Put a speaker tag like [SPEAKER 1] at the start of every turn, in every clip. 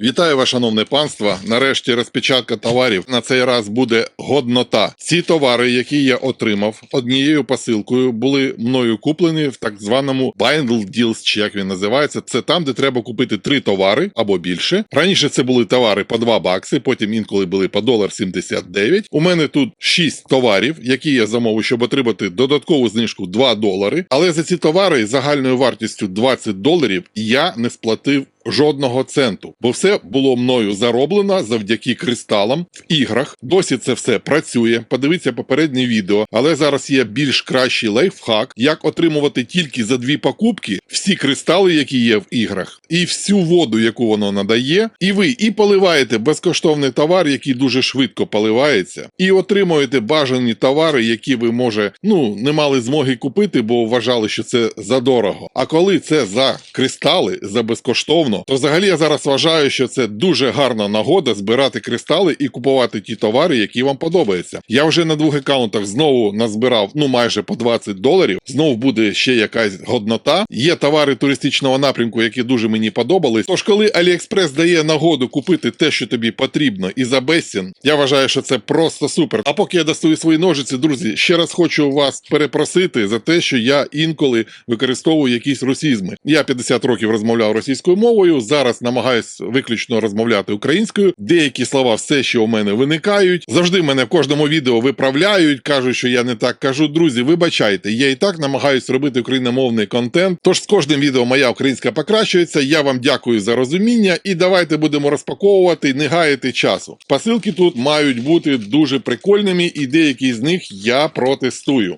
[SPEAKER 1] Вітаю вас, шановне панство. Нарешті розпечатка товарів. На цей раз буде годнота. Ці товари, які я отримав однією посилкою, були мною куплені в так званому Bundle Deals, чи як він називається. Це там, де треба купити три товари або більше. Раніше це були товари по 2 бакси, потім інколи були по долар 79. У мене тут 6 товарів, які я замовив, щоб отримати додаткову знижку 2 долари. Але за ці товари загальною вартістю 20 доларів я не сплатив жодного центу, бо все було мною зароблено завдяки кристалам в іграх. Досі це все працює. Подивіться попереднє відео, але зараз є більш кращий лайфхак, як отримувати тільки за дві покупки всі кристали, які є в іграх, і всю воду, яку воно надає. І ви і поливаєте безкоштовний товар, який дуже швидко поливається, і отримуєте бажані товари, які ви може ну не мали змоги купити, бо вважали, що це задорого. А коли це за кристали, за безкоштовно, то взагалі я зараз вважаю, що це дуже гарна нагода збирати кристали і купувати ті товари, які вам подобаються. Я вже на двох аккаунтах знову назбирав ну майже по 20 доларів. Знову буде ще якась годнота. Є товари туристичного напрямку, які дуже мені подобались. Тож, коли AliExpress дає нагоду купити те, що тобі потрібно, і за безцін, я вважаю, що це просто супер. А поки я достаю свої ножиці, друзі, ще раз хочу вас перепросити за те, що я інколи використовую якісь русізми. Я 50 років розмовляв російською мовою. Зараз намагаюсь виключно розмовляти українською. Деякі слова все ще у мене виникають. Завжди мене в кожному відео виправляють, кажуть, що я не так кажу. Друзі, вибачайте, я і так намагаюсь робити україномовний контент. Тож з кожним відео моя українська покращується. Я вам дякую за розуміння і давайте будемо розпаковувати, не гаяти часу. Посилки тут мають бути дуже прикольними, і деякі з них я протестую.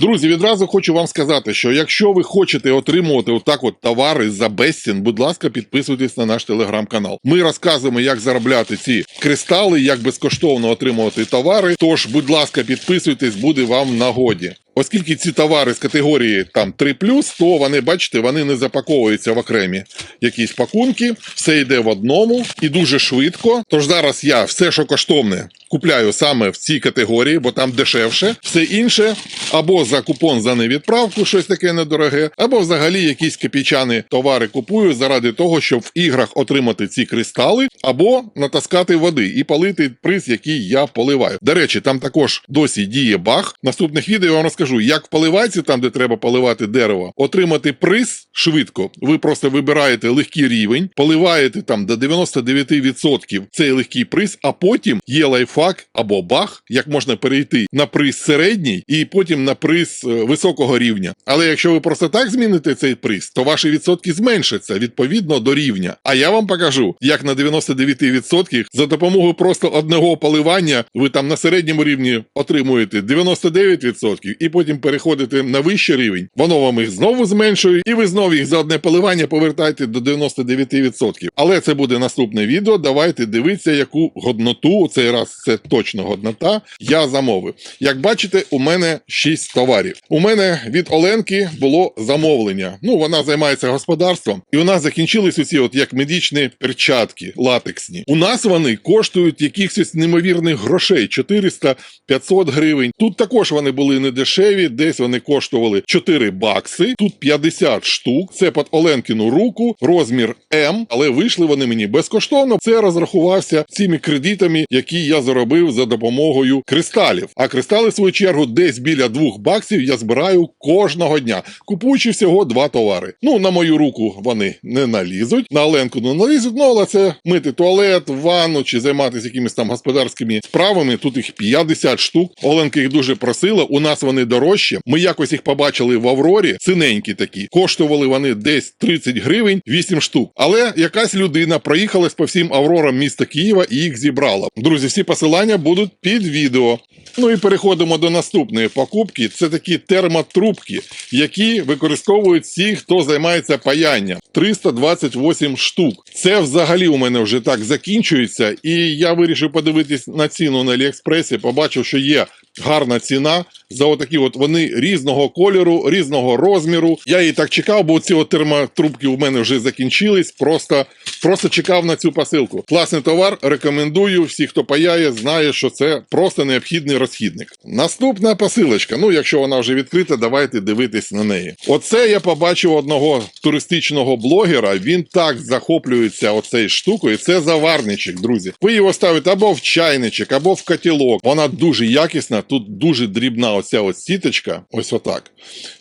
[SPEAKER 1] Друзі, відразу хочу вам сказати, що якщо ви хочете отримувати отак от товари за безцін, будь ласка, підписуйтесь на наш телеграм-канал. Ми розказуємо, як заробляти ці кристали, як безкоштовно отримувати товари. Тож, будь ласка, підписуйтесь, буде вам нагоді. Оскільки ці товари з категорії там 3 то вони, бачите, вони не запаковуються в окремі якісь пакунки, все йде в одному і дуже швидко. Тож зараз я все, що коштовне, купляю саме в цій категорії, бо там дешевше. Все інше або за купон за невідправку, щось таке недороге, або взагалі якісь копійчані товари купую заради того, щоб в іграх отримати ці кристали, або натаскати води і полити приз, який я поливаю. До речі, там також досі діє баг. Наступних відео я вам розкажу, як в поливайці, там де треба поливати дерево, отримати приз швидко. Ви просто вибираєте легкий рівень, поливаєте там до 99% цей легкий приз, а потім є лайфхак або баг, як можна перейти на приз середній і потім на приз е, високого рівня. Але якщо ви просто так зміните цей приз, то ваші відсотки зменшаться відповідно до рівня. А я вам покажу, як на 99% за допомогою просто одного поливання ви там на середньому рівні отримуєте 99% і потім переходите на вищий рівень. Воно вам їх знову зменшує, і ви знову їх за одне поливання повертаєте до 99%. Але це буде наступне відео. Давайте дивитися, яку годноту цей раз це точно годнота. Я замовив. Як бачите, у мене 6 товарів. У мене від Оленки було замовлення. Ну, вона займається господарством, і у нас закінчились усі, от як медичні перчатки латексні. У нас вони коштують якихось неймовірних грошей 400-500 гривень. Тут також вони були не дешеві, десь вони коштували 4 бакси. Тут 50 штук. Це під Оленкину руку, розмір М, але вийшли вони мені безкоштовно. Це розрахувався цими кредитами, які я заробив за допомогою кристалів. А кристали, в свою чергу, десь біля 2 баксів я збираю кожного дня, купуючи всього два товари. Ну, на мою руку вони не налізуть, на Оленку не налізуть, ну але це мити туалет, ванну чи займатися якимись там господарськими справами. Тут їх 50 штук. Оленка їх дуже просила. У нас вони дорожчі. Ми якось їх побачили в Аврорі, синенькі такі. Коштували вони десь 30 гривень, 8 штук. Але якась людина проїхалась по всім Аврорам міста Києва і їх зібрала. Друзі, всі посилання будуть під відео. Ну і переходимо до наступної покупки. Це такі термотрубки, які використовують всі, хто займається паянням. 328 штук. Це взагалі у мене вже так закінчується. І я вирішив подивитись на ціну на Аліекспресі. Побачив, що є гарна ціна за отакі от вони різного кольору, різного розміру. Я її так чекав, бо ці от термотрубки у мене вже закінчились. Просто, просто чекав на цю посилку. Класний товар, рекомендую. Всі, хто паяє, знає, що це просто необхідний розхідник. Наступна посилочка. Ну, якщо вона вже відкрита, давайте дивитись на неї. Оце я побачив одного туристичного блогера. Він так захоплюється оцею штукою. Це заварничок, друзі. Ви його ставите або в чайничок, або в котілок. Вона дуже якісна. Тут дуже дрібна оця ось сіточка. Ось отак.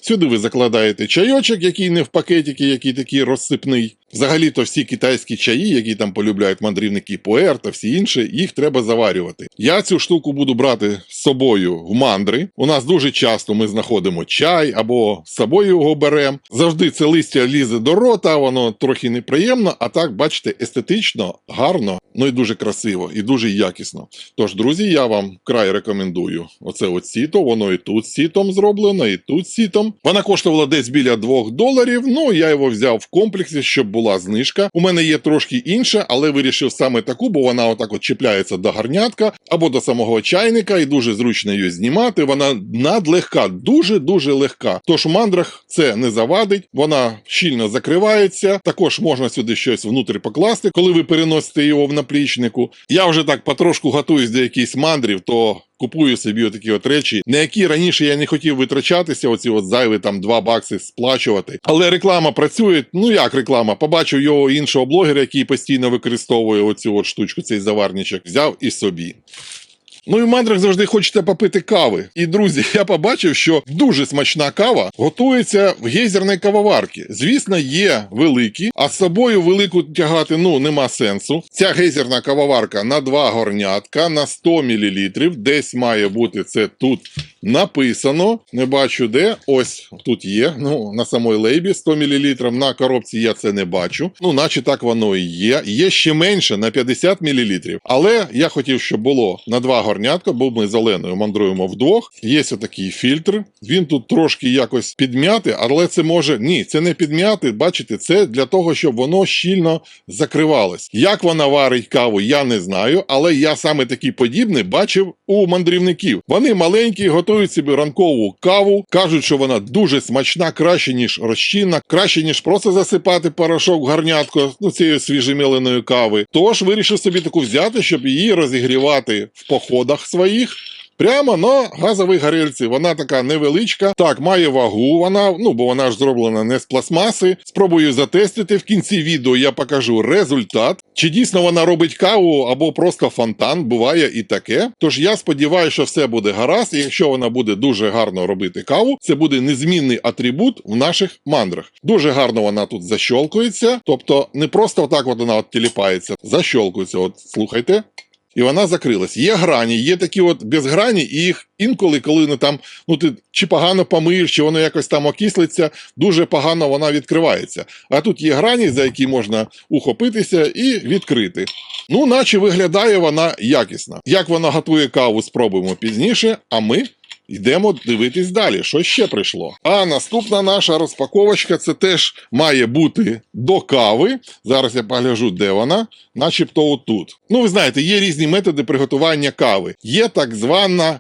[SPEAKER 1] Сюди ви закладаєте чайочок, який не в пакетики, який такий розсипний. Взагалі-то всі китайські чаї, які там полюбляють мандрівники Пуер та всі інші, їх треба заварювати. Я цю штуку буду брати з собою в мандри. У нас дуже часто ми знаходимо чай або з собою його беремо. Завжди це листя лізе до рота, воно трохи неприємно, а так, бачите, естетично, гарно, ну і дуже красиво, і дуже якісно. Тож, друзі, я вам край рекомендую. Оце от сіто, воно і тут сітом зроблено, і тут сітом. Вона коштувала десь біля 2 доларів. Ну я його взяв в комплексі, щоб була знижка. У мене є трошки інша, але вирішив саме таку, бо вона отак от чіпляється до гарнятка або до самого чайника, і дуже зручно її знімати. Вона надлегка, дуже дуже легка. Тож у мандрах це не завадить, вона щільно закривається. Також можна сюди щось внутрі покласти, коли ви переносите його в наплічнику. Я вже так потрошку готуюсь до якихось мандрів, то купую собі отакі от речі, на які раніше я не хотів витрачатися, оці от зайві там 2 бакси сплачувати. Але реклама працює. Ну як реклама? Побачив його іншого блогера, який постійно використовує оцю от штучку, цей заварничок, взяв і собі. Ну і в мандрах завжди хочете попити кави. І друзі, я побачив, що дуже смачна кава готується в гейзерній кавоварці. Звісно, є великі, а з собою велику тягати ну нема сенсу. Ця гейзерна кавоварка на два горнятка на 100 мл. Десь має бути це тут написано. Не бачу де. Ось тут є. Ну на самої лейбі 100 мл. На коробці я це не бачу. Ну, наче так воно і є. Є ще менше на 50 мл. Але я хотів, щоб було на два горнятка, бо ми з Оленою мандруємо вдвох. Є отакий фільтр. Він тут трошки якось підм'яти, але це може ні, це не підм'яти. Бачите, це для того, щоб воно щільно закривалось. Як вона варить каву, я не знаю, але я саме такий подібний бачив у мандрівників. Вони маленькі, готують собі ранкову каву, кажуть, що вона дуже смачна, краще ніж розчинна, краще ніж просто засипати порошок в гарнятку ну, цією свіжемеленої кави. Тож вирішив собі таку взяти, щоб її розігрівати в походах своїх. Прямо на газовій горілці. Вона така невеличка. Так, має вагу. Вона, ну бо вона ж зроблена не з пластмаси. Спробую затестити. В кінці відео я покажу результат. Чи дійсно вона робить каву або просто фонтан, буває і таке. Тож я сподіваюся, що все буде гаразд. І якщо вона буде дуже гарно робити каву, це буде незмінний атрибут в наших мандрах. Дуже гарно вона тут защолкується. Тобто не просто отак от вона от тіліпається, защолкується. От слухайте. І вона закрилась. Є грані, є такі от безграні, і їх інколи, коли не там, ну ти чи погано помиєш, чи воно якось там окислиться, дуже погано вона відкривається. А тут є грані, за які можна ухопитися і відкрити. Ну, наче виглядає вона якісно. Як вона готує каву, спробуємо пізніше, а ми. Йдемо дивитись далі, що ще прийшло. А наступна наша розпаковочка це теж має бути до кави. Зараз я погляжу, де вона, начебто отут. Ну, ви знаєте, є різні методи приготування кави. Є так звана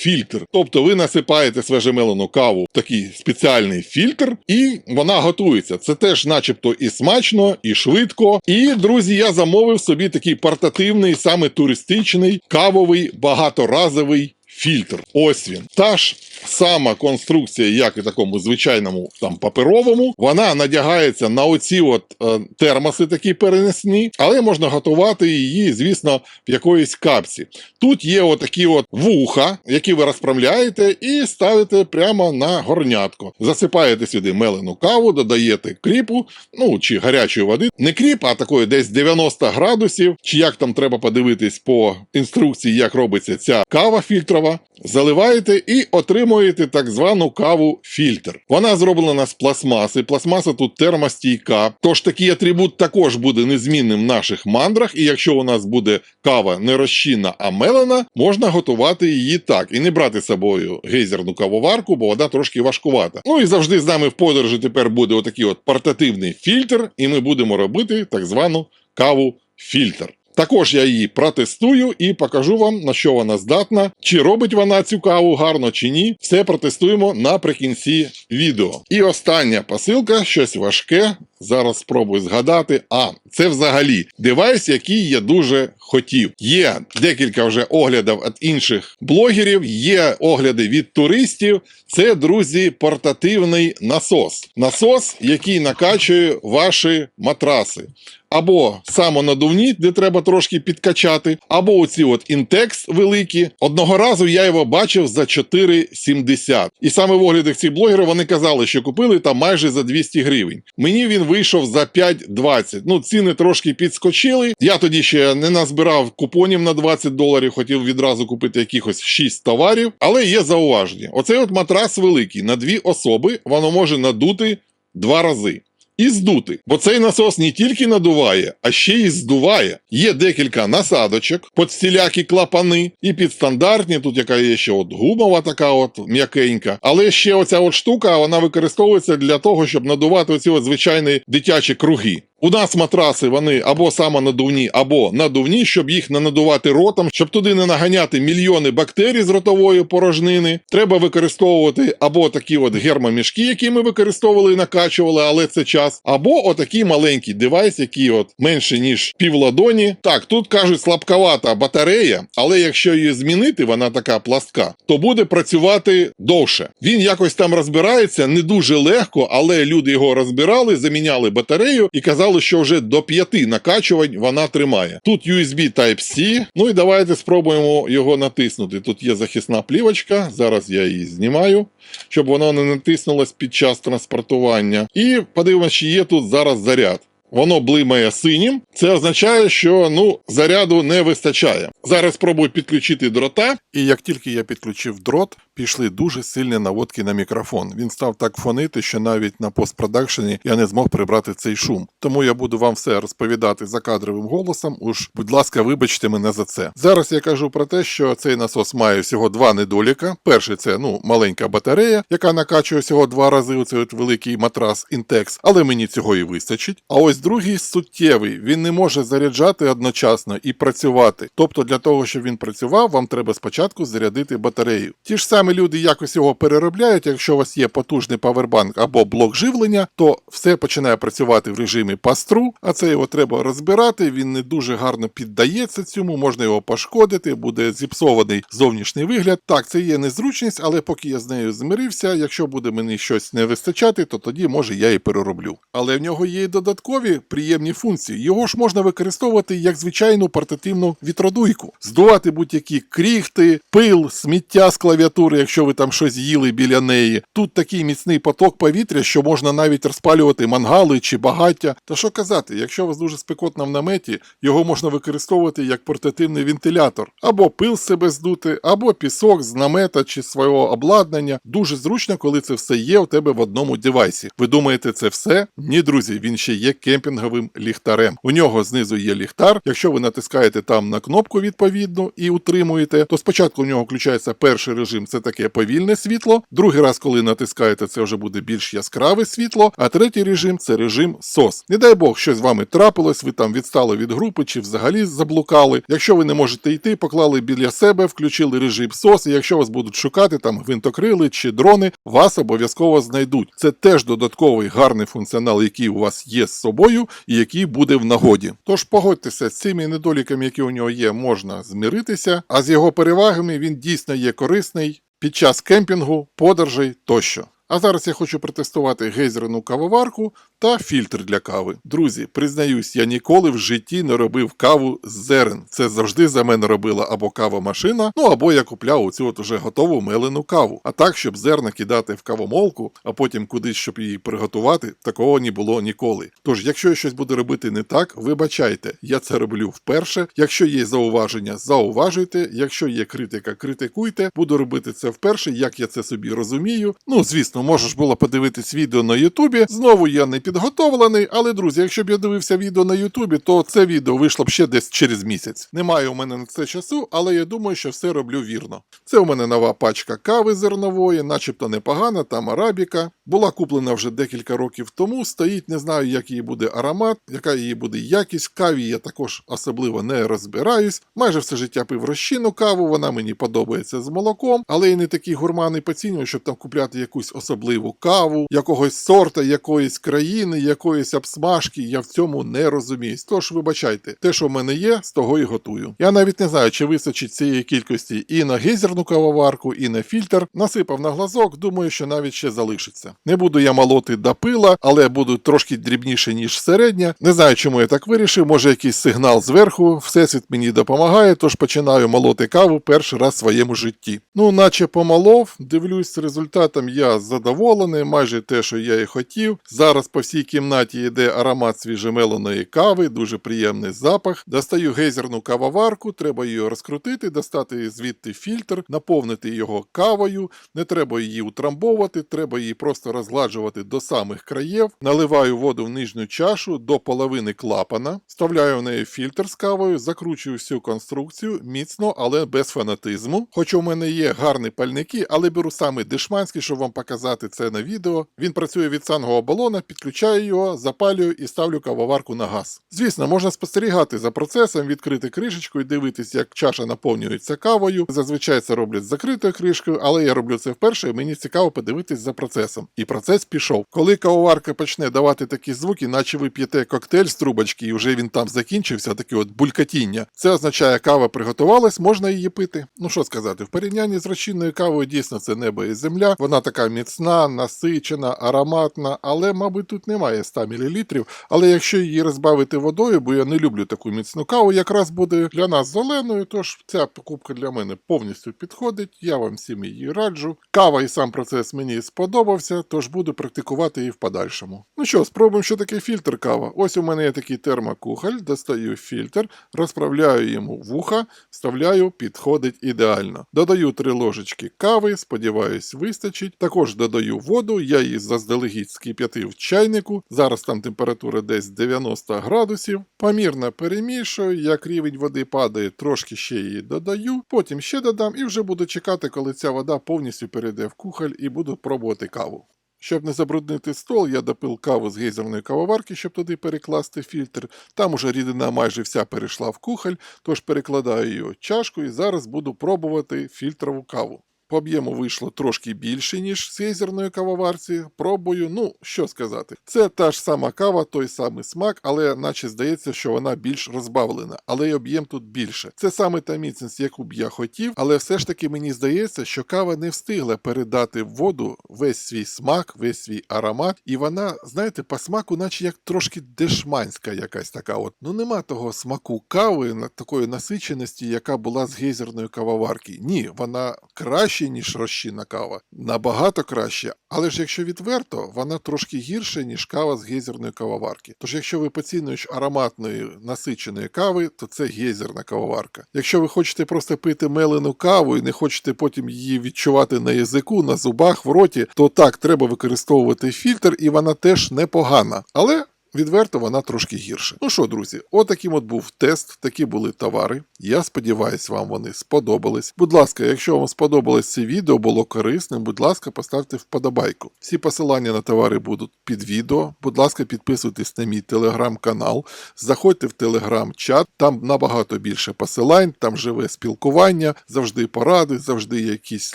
[SPEAKER 1] кава-фільтр. Тобто ви насипаєте свежемелену каву в такий спеціальний фільтр, і вона готується. Це теж, начебто, і смачно, і швидко. І, друзі, я замовив собі такий портативний, саме туристичний, кавовий, багаторазовий фільтр. Ось він. Та ж сама конструкція, як і такому звичайному там паперовому, вона надягається на оці от е, термоси, такі перенесні, але можна готувати її, звісно, в якоїсь капці. Тут є отакі от вуха, які ви розправляєте і ставите прямо на горнятко. Засипаєте сюди мелену каву, додаєте кріпу, ну чи гарячої води. Не кріп, а такої десь 90 градусів, чи як там треба подивитись по інструкції, як робиться ця кава фільтрова. Заливаєте і отримуєте так звану каву фільтр. Вона зроблена з пластмаси. Пластмаса тут термостійка. Тож такий атрибут також буде незмінним в наших мандрах. І якщо у нас буде кава не розчинна, а мелена, можна готувати її так і не брати з собою гейзерну кавоварку, бо вода трошки важкувата. Ну і завжди з нами в подорожі тепер буде отакий от портативний фільтр, і ми будемо робити так звану каву фільтр. Також я її протестую і покажу вам, на що вона здатна, чи робить вона цю каву гарно чи ні. Все протестуємо наприкінці відео. І остання посилка, щось важке. Зараз спробую згадати. А, це взагалі девайс, який я дуже хотів. Є декілька вже оглядів від інших блогерів, є огляди від туристів. Це, друзі, портативний насос. Насос, який накачує ваші матраси. Або самонадувні, де треба трошки підкачати, або оці от інтекс великі. Одного разу я його бачив за 4,70. І саме в оглядах цих блогерів вони казали, що купили там майже за 200 гривень. Мені він вийшов за 5,20. Ну, ціни трошки підскочили. Я тоді ще не назбирав купонів на 20 доларів, хотів відразу купити якихось 6 товарів. Але є зауваження. Оцей от матрас великий на дві особи, воно може надути два рази. І здути, бо цей насос не тільки надуває, а ще й здуває. Є декілька насадочок, під всілякі клапани, і під стандартні, тут яка є ще от гумова, така от м'якенька. Але ще оця от штука вона використовується для того, щоб надувати оці от звичайні дитячі круги. У нас матраси вони або самонадувні, або надувні, щоб їх не надувати ротом, щоб туди не наганяти мільйони бактерій з ротової порожнини. Треба використовувати або такі от гермомішки, які ми використовували і накачували, але це час, або отакий маленький девайс, який от менше ніж півладоні. Так, тут кажуть слабковата батарея, але якщо її змінити, вона така пластка, то буде працювати довше. Він якось там розбирається не дуже легко, але люди його розбирали, заміняли батарею і казали, що вже до п'яти накачувань вона тримає. Тут USB Type-C. Ну і давайте спробуємо його натиснути. Тут є захисна плівочка. Зараз я її знімаю, щоб вона не натиснулась під час транспортування. І подивимося, чи є тут зараз заряд. Воно блимає синім. Це означає, що ну заряду не вистачає. Зараз спробую підключити дрота. І як тільки я підключив дрот, пішли дуже сильні наводки на мікрофон. Він став так фонити, що навіть на постпродакшені я не змог прибрати цей шум. Тому я буду вам все розповідати за кадровим голосом. Уж, будь ласка, вибачте мене за це. Зараз я кажу про те, що цей насос має всього два недоліка. Перший це ну маленька батарея, яка накачує всього два рази. Оцей от великий матрас Intex, але мені цього і вистачить. А ось другий суттєвий, він не може заряджати одночасно і працювати. Тобто, для того, щоб він працював, вам треба спочатку зарядити батарею. Ті ж самі люди якось його переробляють. Якщо у вас є потужний павербанк або блок живлення, то все починає працювати в режимі пастру, а це його треба розбирати. Він не дуже гарно піддається цьому, можна його пошкодити, буде зіпсований зовнішній вигляд. Так, це є незручність, але поки я з нею змирився, якщо буде мені щось не вистачати, то тоді може я і перероблю. Але в нього є і додаткові приємні функції. Його ж можна використовувати як звичайну портативну вітродуйку, здувати будь-які кріхти, пил, сміття з клавіатури, якщо ви там щось їли біля неї. Тут такий міцний поток повітря, що можна навіть розпалювати мангали чи багаття. Та що казати, якщо у вас дуже спекотно в наметі, його можна використовувати як портативний вентилятор, або пил з себе здути, або пісок з намета чи свого обладнання. Дуже зручно, коли це все є у тебе в одному девайсі. Ви думаєте, це все? Ні, друзі, він ще є кемпінговим ліхтарем. У нього знизу є ліхтар. Якщо ви натискаєте там на кнопку відповідну і утримуєте, то спочатку у нього включається перший режим, це таке повільне світло. Другий раз, коли натискаєте, це вже буде більш яскраве світло. А третій режим це режим SOS. Не дай Бог, щось з вами трапилось, ви там відстали від групи чи взагалі заблукали. Якщо ви не можете йти, поклали біля себе, включили режим SOS, і якщо вас будуть шукати там гвинтокрили чи дрони, вас обов'язково знайдуть. Це теж додатковий гарний функціонал, який у вас є з собою і який буде в нагоді. Тож погодьтеся з цими недоліками, які у нього є, можна змиритися, а з його перевагами він дійсно є корисний під час кемпінгу, подорожей тощо. А зараз я хочу протестувати гейзерну кавоварку та фільтр для кави. Друзі, признаюсь, я ніколи в житті не робив каву з зерен. Це завжди за мене робила або кавомашина, ну або я купляв оцю от уже готову мелену каву. А так, щоб зерна кидати в кавомолку, а потім кудись, щоб її приготувати, такого не було ніколи. Тож, якщо я щось буду робити не так, вибачайте, я це роблю вперше. Якщо є зауваження, зауважуйте. Якщо є критика, критикуйте. Буду робити це вперше, як я це собі розумію. Ну, звісно, звісно, можеш було подивитись відео на Ютубі. Знову я не підготовлений, але друзі, якщо б я дивився відео на Ютубі, то це відео вийшло б ще десь через місяць. Немає у мене на це часу, але я думаю, що все роблю вірно. Це у мене нова пачка кави зернової, начебто непогана, там арабіка. Була куплена вже декілька років тому. Стоїть, не знаю, як її буде аромат, яка її буде якість. Каві я також особливо не розбираюсь. Майже все життя пив розчинну каву, вона мені подобається з молоком, але я не такий гурманний поцінюю, щоб там купляти якусь особливу каву, якогось сорта, якоїсь країни, якоїсь обсмажки. Я в цьому не розуміюсь. Тож вибачайте, те, що в мене є, з того і готую. Я навіть не знаю, чи вистачить цієї кількості і на гейзерну кавоварку, і на фільтр. Насипав на глазок, думаю, що навіть ще залишиться. Не буду я молоти до пила, але буду трошки дрібніше, ніж середня. Не знаю, чому я так вирішив. Може, якийсь сигнал зверху. Всесвіт мені допомагає, тож починаю молоти каву перший раз в своєму житті. Ну, наче помолов, дивлюсь, результатом я задоволений, майже те, що я і хотів. Зараз по всій кімнаті йде аромат свіжемеленої кави, дуже приємний запах. Достаю гейзерну кавоварку, треба її розкрутити, достати звідти фільтр, наповнити його кавою. Не треба її утрамбовувати, треба її просто розгладжувати до самих краєв. Наливаю воду в нижню чашу до половини клапана, вставляю в неї фільтр з кавою, закручую всю конструкцію міцно, але без фанатизму. Хоч у мене є гарні пальники, але беру саме дешманський, щоб вам показати це на відео. Він працює від сангового балона, підключаю його, запалюю і ставлю кавоварку на газ. Звісно, можна спостерігати за процесом, відкрити кришечку і дивитись, як чаша наповнюється кавою. Зазвичай це роблять з закритою кришкою, але я роблю це вперше, і мені цікаво подивитись за процесом. І процес пішов. Коли кавоварка почне давати такі звуки, наче ви п'єте коктейль з трубочки, і вже він там закінчився, таке от булькатіння. Це означає, кава приготувалась, можна її пити. Ну що сказати, в порівнянні з розчинною кавою дійсно це небо і земля. Вона така міцна, насичена, ароматна, але, мабуть, тут немає 100 мл. Але якщо її розбавити водою, бо я не люблю таку міцну каву, якраз буде для нас зеленою. Тож ця покупка для мене повністю підходить. Я вам всім її раджу. Кава і сам процес мені сподобався, тож буду практикувати її в подальшому. Ну що, спробуємо, що таке фільтр кава. Ось у мене є такий термокухоль, достаю фільтр, розправляю йому вуха, вставляю, підходить ідеально. Додаю три ложечки кави, сподіваюсь, вистачить. Також додаю воду, я її заздалегідь скип'ятив в чайнику. Зараз там температура десь 90 градусів. Помірно перемішую, як рівень води падає, трошки ще її додаю, потім ще додам і вже буду чекати, коли ця вода повністю перейде в кухоль і буду пробувати каву. Щоб не забруднити стол, я допив каву з гейзерної кавоварки, щоб туди перекласти фільтр. Там уже рідина майже вся перейшла в кухоль, тож перекладаю її чашку і зараз буду пробувати фільтрову каву. По об'єму вийшло трошки більше, ніж з гейзерної кавоварці. Пробую, ну що сказати. Це та ж сама кава, той самий смак, але наче здається, що вона більш розбавлена, але й об'єм тут більше. Це саме та міцність, яку б я хотів, але все ж таки мені здається, що кава не встигла передати в воду весь свій смак, весь свій аромат, і вона, знаєте, по смаку, наче як трошки дешманська якась така. От ну нема того смаку кави, на такої насиченості, яка була з гейзерної кавоварки. Ні, вона краще, ніж розчинна кава, набагато краще. Але ж якщо відверто, вона трошки гірше, ніж кава з гейзерної кавоварки. Тож, якщо ви поцінуєш ароматної насиченої кави, то це гейзерна кавоварка. Якщо ви хочете просто пити мелену каву і не хочете потім її відчувати на язику, на зубах, в роті, то так, треба використовувати фільтр, і вона теж непогана. Але. Відверто вона трошки гірше. Ну що, друзі, отаким от був тест, такі були товари. Я сподіваюся, вам вони сподобались. Будь ласка, якщо вам сподобалось це відео, було корисним, будь ласка, поставте вподобайку. Всі посилання на товари будуть під відео. Будь ласка, підписуйтесь на мій телеграм-канал, заходьте в телеграм-чат, там набагато більше посилань, там живе спілкування, завжди поради, завжди якісь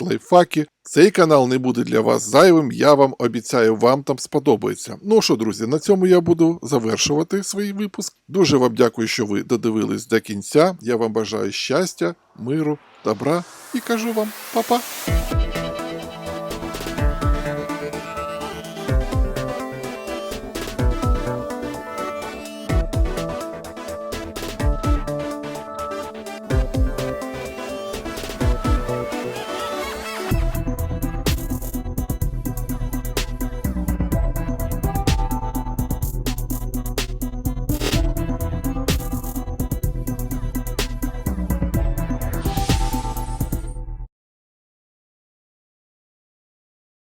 [SPEAKER 1] лайфхаки. Цей канал не буде для вас зайвим, я вам обіцяю, вам там сподобається. Ну що, друзі, на цьому я буду завершувати свій випуск. Дуже вам дякую, що ви додивились до кінця. Я вам бажаю щастя, миру, добра і кажу вам па-па.